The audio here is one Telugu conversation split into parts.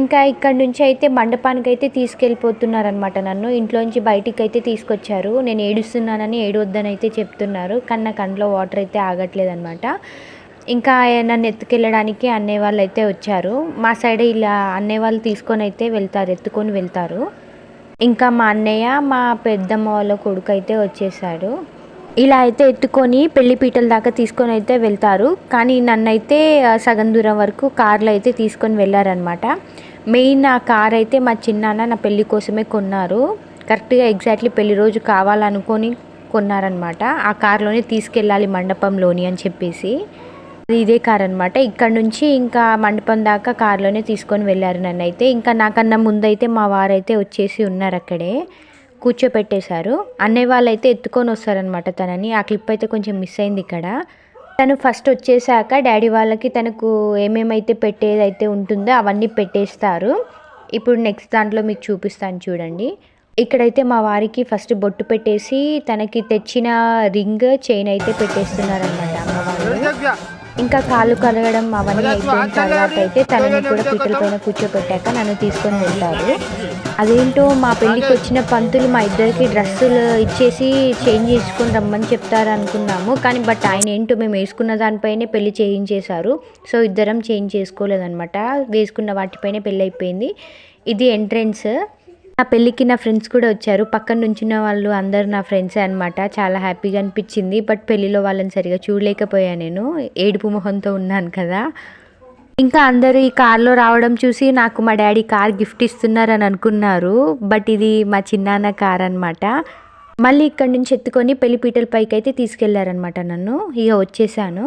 ఇంకా ఇక్కడ నుంచి అయితే మండపానికి అయితే తీసుకెళ్ళిపోతున్నారనమాట నన్ను. ఇంట్లోంచి బయటికి అయితే తీసుకొచ్చారు. నేను ఏడుస్తున్నానని ఏడవద్దని అయితే చెప్తున్నారు. కానీ నా కంట్లో వాటర్ అయితే ఆగట్లేదు అనమాట ఇంకా నన్ను ఎత్తుకెళ్ళడానికి అన్నయ్య వాళ్ళు అయితే వచ్చారు. మా సైడ్ ఇలా అన్నయ్య వాళ్ళు తీసుకొని అయితే వెళ్తారు ఎత్తుకొని వెళ్తారు. ఇంకా మా అన్నయ్య మా పెద్దమ్మ వాళ్ళ కొడుకు అయితే వచ్చేసాడు. ఇలా అయితే ఎత్తుకొని పెళ్ళి పీటల దాకా తీసుకొని అయితే వెళ్తారు. కానీ నన్నైతే సగం దూరం వరకు కార్లో అయితే తీసుకొని వెళ్ళారనమాట మెయిన్ ఆ కార్ అయితే మా చిన్నాన్న నా పెళ్ళి కోసమే కొన్నారు. కరెక్ట్గా ఎగ్జాక్ట్లీ పెళ్ళి రోజు కావాలనుకొని కొన్నారనమాట ఆ కార్లోనే తీసుకెళ్ళాలి మండపంలోని అని చెప్పేసి. ఇదే కార్ అనమాట ఇక్కడ నుంచి ఇంకా మండపం దాకా కార్లోనే తీసుకొని వెళ్ళారు నన్ను అయితే. ఇంకా నాకన్నా ముందైతే మా వారైతే వచ్చేసి ఉన్నారు అక్కడే. కూర్చోపెట్టేశారు. అన్నయ్య వాళ్ళు అయితే ఎత్తుకొని వస్తారనమాట తనని. ఆ క్లిప్ అయితే కొంచెం మిస్ అయింది ఇక్కడ. తను ఫస్ట్ వచ్చేసాక డాడీ వాళ్ళకి తనకు ఏమేమైతే పెట్టేదైతే ఉంటుందో అవన్నీ పెట్టేస్తారు. ఇప్పుడు నెక్స్ట్ దాంట్లో మీకు చూపిస్తాను చూడండి. ఇక్కడైతే మా వారికి ఫస్ట్ బొట్టు పెట్టేసి తనకి తెచ్చిన రింగ్ చైన్ అయితే పెట్టేస్తున్నారనమాట అమ్మవారు. ఇంకా కాళ్ళు కడగడం అవన్నీ అయిపోయిన తర్వాత అయితే తనని కూడా పీటల పైన కూర్చోపెట్టాక నన్ను తీసుకొని వెళ్తారు. అదేంటో మా పెళ్ళికి వచ్చిన పంతులు మా ఇద్దరికి డ్రెస్సులు ఇచ్చేసి చేంజ్ చేసుకొని రమ్మని చెప్తారు అనుకున్నాము. కానీ బట్ ఆయన ఏంటో మేము వేసుకున్న దానిపైనే పెళ్ళి చేయించేశారు. సో ఇద్దరం చేంజ్ చేసుకోలేదనమాట వేసుకున్న వాటిపైనే పెళ్ళి అయిపోయింది ఇది ఎంట్రెన్స్. నా పెళ్ళికి నా ఫ్రెండ్స్ కూడా వచ్చారు. పక్కన నుంచిన వాళ్ళు అందరు నా ఫ్రెండ్సే అనమాట చాలా హ్యాపీగా అనిపించింది. బట్ పెళ్ళిలో వాళ్ళని సరిగా చూడలేకపోయా నేను. ఏడుపు మొహంతో ఉన్నాను కదా. ఇంకా అందరూ ఈ కార్లో రావడం చూసి నాకు మా డాడీ కార్ గిఫ్ట్ ఇస్తున్నారని అనుకున్నారు. బట్ ఇది మా చిన్నాన్న కార్ అనమాట మళ్ళీ ఇక్కడి నుంచి ఎత్తుకొని పెళ్ళి పీటల పైకి అయితే తీసుకెళ్ళారనమాట నన్ను. ఇక వచ్చేసాను.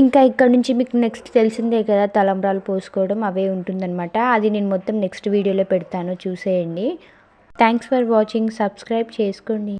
ఇంకా ఇక్కడ నుంచి మీకు నెక్స్ట్ తెలిసిందే కదా తలంబ్రాలు పోసుకోవడం అవే ఉంటుందన్నమాట. అది నేను మొత్తం నెక్స్ట్ వీడియోలో పెడతాను. చూసేయండి. థ్యాంక్స్ ఫర్ వాచింగ్ సబ్స్క్రైబ్ చేసుకోండి.